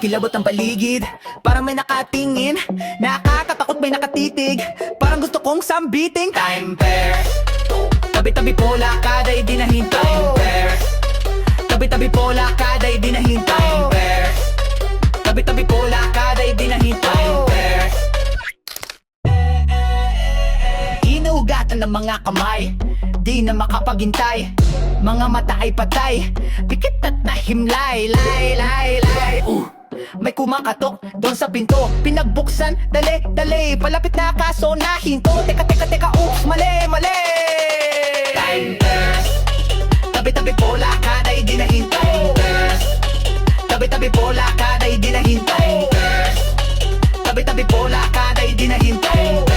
Kilabot ang paligid Parang may nakatingin. Nakakatakot may nakatitig. Parang gusto kong sambiting. Time pair. Tabi-tabi po lakad ay di nahinto Time pair. Tabi-tabi po lakad ay di nahinto Time pair. Tabi-tabi po lakad ay di nahinto Time pair. Inuugatan ng mga kamay Di na makapaghintay Mga mata ay patay. Pikit at nahimlay. Lay, lay, lay uh. May kumakatok doon sa pinto. Pinagbuksan, dali, dali. Palapit na kaso nahinto Teka, teka, teka, oops, mali, mali. Timers Tabi-tabi po lakad ay di nahinto Tabi-tabi po lakad ay di nahinto Tabi-tabi po lakad ay di nahinto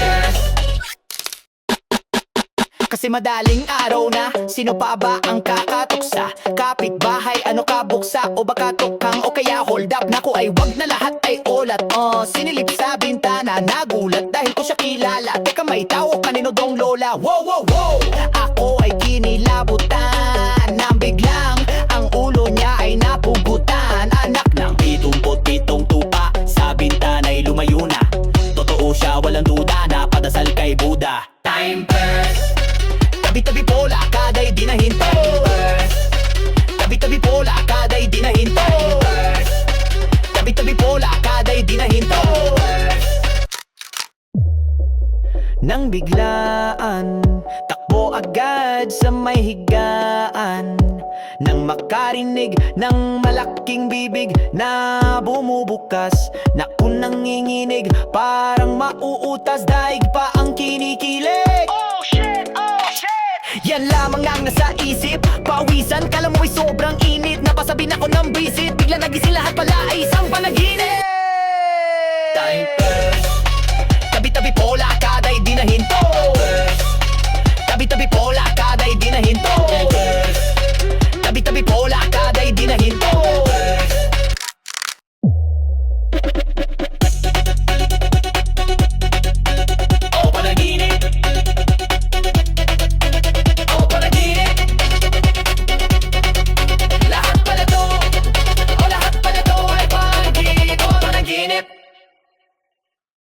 kasi madaling araw na. Sino pa ba ang kakatuksa? Kapitbahay, ano ka buksa? O baka tukang o kaya hold up? Naku ay wag na lahat ay olat oh, Sinilip sa bintana Nagulat dahil ko siya kilala. Teka may tao kanino dong lola. Wow, wow, wow! Ako ay kinilabutan. Nang biglang ang ulo niya ay napugutan. Anak ng pitong tupa Sa bintana'y lumayo na. Totoo siya walang duda. Napadasal kay Buddha. Time Tabi-tabi po lakad ay di nahinto Tabi-tabi po lakad ay di nahinto Tabi-tabi po lakad ay di nahinto Nang biglaan Takbo agad sa may higaan. Nang makarinig ng malaking bibig Na bumubukas. Naku nanginginig Parang mauutas Daig pa ang kinikilig Yan lamang ang nasa isip. Pawisan, kala mo ay sobrang init. Napasabi na ko ng visit. Bigla nagising lahat pala ay isang panaginip